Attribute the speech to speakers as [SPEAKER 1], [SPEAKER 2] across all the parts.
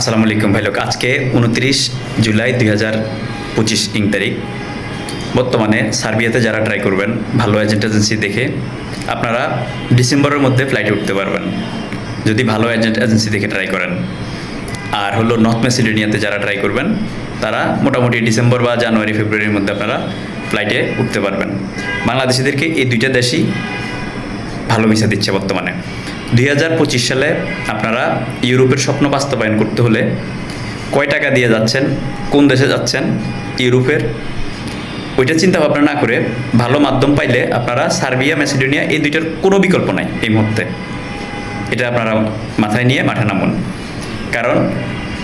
[SPEAKER 1] আসসালামু আলাইকুম ভাই লোক, আজকে উনত্রিশ জুলাই দুই হাজার পঁচিশ ইং তারিখ। বর্তমানে সার্বিয়াতে যারা ট্রাই করবেন, ভালো এজেন্ট এজেন্সি দেখে আপনারা ডিসেম্বরের মধ্যে ফ্লাইটে উঠতে পারবেন। যদি ভালো এজেন্ট এজেন্সি দেখে ট্রাই করেন। আর হলো নর্থ মেসিডোনিয়াতে যারা ট্রাই করবেন, তারা মোটামুটি ডিসেম্বর বা জানুয়ারি, ফেব্রুয়ারির মধ্যে আপনারা ফ্লাইটে উঠতে পারবেন। বাংলাদেশিদেরকে এই দুইটা দেশই ভালো ভিসা দিচ্ছে বর্তমানে। দুই হাজার পঁচিশ সালে আপনারা ইউরোপের স্বপ্ন বাস্তবায়ন করতে হলে কয় টাকা দিয়ে যাচ্ছেন, কোন দেশে যাচ্ছেন ইউরোপের, ওইটা চিন্তা ভাবনা না করে ভালো মাধ্যম পাইলে আপনারা সার্বিয়া, ম্যাসিডোনিয়া এই দুইটার কোনো বিকল্প নাই এই মুহূর্তে। এটা আপনারা মাথায় নিয়ে মাঠে নামুন। কারণ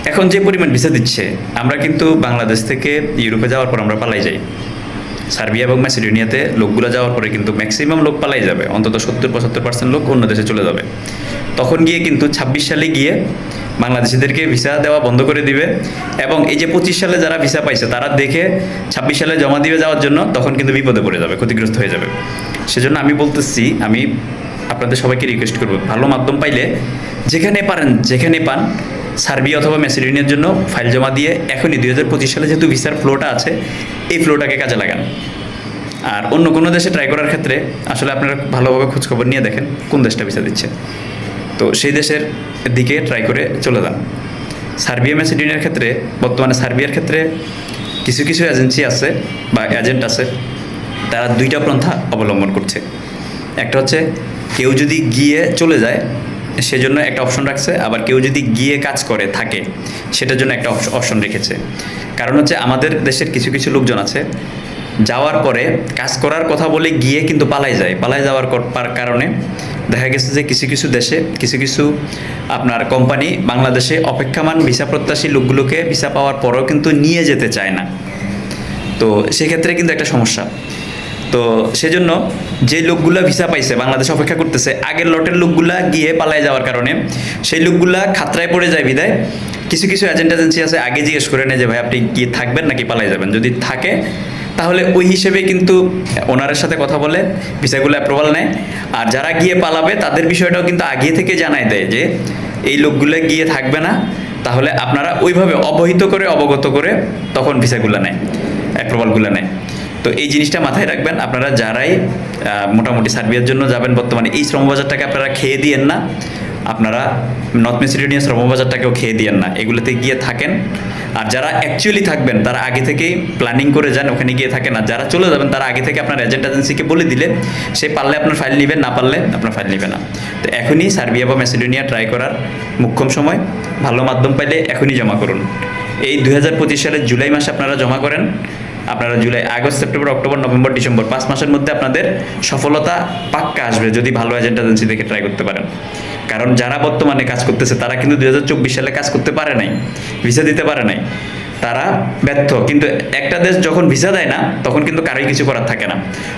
[SPEAKER 1] এখন যে পরিমাণ ভিসা দিচ্ছে, আমরা কিন্তু বাংলাদেশ থেকে ইউরোপে যাওয়ার পর আমরা পালাই যাই। সার্বিয়া এবং ম্যাসিডোনিয়াতে লোকগুলো যাওয়ার পরে কিন্তু ম্যাক্সিমাম লোক পালাই যাবে। অন্তত সত্তর, পঁচাত্তর পার্সেন্ট লোক অন্য দেশে চলে যাবে। তখন গিয়ে কিন্তু ছাব্বিশ সালে গিয়ে বাংলাদেশিদেরকে ভিসা দেওয়া বন্ধ করে দিবে এবং এই যে পঁচিশ সালে যারা ভিসা পাইছে, তারা দেখে ছাব্বিশ সালে জমা দিয়ে যাওয়ার জন্য তখন কিন্তু বিপদে পড়ে যাবে, ক্ষতিগ্রস্ত হয়ে যাবে। সেজন্য আমি বলতেছি, আমি আপনাদের সবাইকে রিকোয়েস্ট করব, ভালো মাধ্যম পাইলে যেখানে পারেন, যেখানে পান সার্বিয়া অথবা ম্যাসিডোনিয়ার জন্য ফাইল জমা দিয়ে এখনই দুই হাজার পঁচিশ সালে যেহেতু ভিসার ফ্লোটা আছে, এই ফ্লোটাকে কাজে লাগান। আর অন্য কোনো দেশে ট্রাই করার ক্ষেত্রে আসলে আপনারা ভালোভাবে খোঁজখবর নিয়ে দেখেন কোন দেশটা ভিসা দিচ্ছে। তো সেই দেশের দিকে ট্রাই করে চলে যান। সার্বিয়া, ম্যাসিডোনিয়ার ক্ষেত্রে, বর্তমানে সার্বিয়ার ক্ষেত্রে কিছু কিছু এজেন্সি আছে বা এজেন্ট আছে, তারা দুইটা পন্থা অবলম্বন করছে। একটা হচ্ছে, কেউ যদি গিয়ে চলে যায় সেজন্য একটা অপশন রাখছে। আবার কেউ যদি গিয়ে কাজ করে, থাকে, সেটার জন্য একটা অপশন রেখেছে। কারণ হচ্ছে আমাদের দেশের কিছু কিছু লোকজন আছে, যাওয়ার পরে কাজ করার কথা বলে গিয়ে কিন্তু পালাই যায়। পালাই যাওয়ার কর- কারণে দেখা গেছে যে কিছু কিছু দেশে, কিছু কিছু আপনার কোম্পানি বাংলাদেশে অপেক্ষামান ভিসা প্রত্যাশী লোকগুলোকে ভিসা পাওয়ার পরেও কিন্তু নিয়ে যেতে চায় না। তো সেক্ষেত্রে কিন্তু একটা সমস্যা। তো সেজন্য যে লোকগুলা ভিসা পাইছে, বাংলাদেশ অপেক্ষা করতেছে, আগের লটের লোকগুলা গিয়ে পালায় যাওয়ার কারণে, সেই লোকগুলা খাতরায় পড়ে যায় বিদায়। কিছু কিছু এজেন্ট এজেন্সি আছে, আগে জিজ্ঞেস করে নেয় যে, ভাই, আপনি কি থাকবেন নাকি পালাই যাবেন? যদি থাকে, তাহলে ওই হিসেবে কিন্তু ওনারের সাথে কথা বলে, ভিসাগুলো অ্যাপ্রুভাল নেয়। আর যারা গিয়ে পালাবে, তাদের বিষয়টাও কিন্তু আগে থেকে জানায় দেয় যে, এই লোকগুলো গিয়ে থাকবে না। তাহলে আপনারা ওইভাবে অবহিত করে, অবগত করে তখন ভিসাগুলো নেয় অ্যাপ্রুভালগুলো নেয়। তো এই জিনিসটা মাথায় রাখবেন, আপনারা যারাই মোটামুটি সার্বিয়ার জন্য যাবেন, বর্তমানে এই শ্রমবাজারটাকে আপনারা খেয়ে দিয়েন না। আপনারা নর্থ মেসিডোনিয়া শ্রমবাজারটাকেও খেয়ে দিয়েন না। এগুলোতে গিয়ে থাকেন। আর যারা অ্যাকচুয়ালি থাকবেন, তারা আগে থেকেই প্ল্যানিং করে যান, ওখানে গিয়ে থাকেন। আর যারা চলে যাবেন, তারা আগে থেকে আপনার এজেন্ট এজেন্সিকে বলে দিলে, সে পারলে আপনার ফাইল নেবেন না পারলে আপনার ফাইল নেবে না। তো এখনই সার্বিয়া বা মেসিডোনিয়া ট্রাই করার মুখ্যম সময়। ভালো মাধ্যম পাইলে এখনই জমা করুন। এই দু হাজার পঁচিশ সালের জুলাই মাসে আপনারা জমা করেন। আপনারা July, August, September, October, November, December, পাঁচ মাসের মধ্যে আপনাদের সফলতা পাক্কা আসবে যদি ভালো এজেন্ট এজেন্সি দেখে ট্রাই করতে পারেন। কারণ যারা বর্তমানে কাজ করতেছে, তারা কিন্তু দুই হাজার চব্বিশ সালে কাজ করতে পারে নাই ভিসা দিতে পারে নাই। তারা ব্যর্থ। কিন্তু একটা দেশ যখন ভিসা দেয় না, তখন কিন্তু কারোই কিছু করার থাকে না।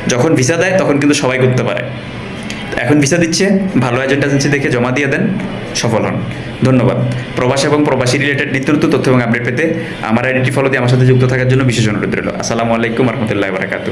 [SPEAKER 1] যখন ভিসা দেয়, তখন কিন্তু সবাই করতে পারে। এখন ভিসা দিচ্ছে, ভালো এজেন্ট এজেন্সি দেখে জমা দিয়ে দেন। সফল হন। ধন্যবাদ। প্রবাস এবং প্রবাসী রিলেটেড নিত্য নতুন তথ্য এবং আপডেট পেতে আমার আইডিটি ফলো দিয়ে আমার সাথে যুক্ত থাকার জন্য বিশেষ অনুরোধ রইল। আসসালামু আলাইকুম রহমতুল্লাহ বারাকাতু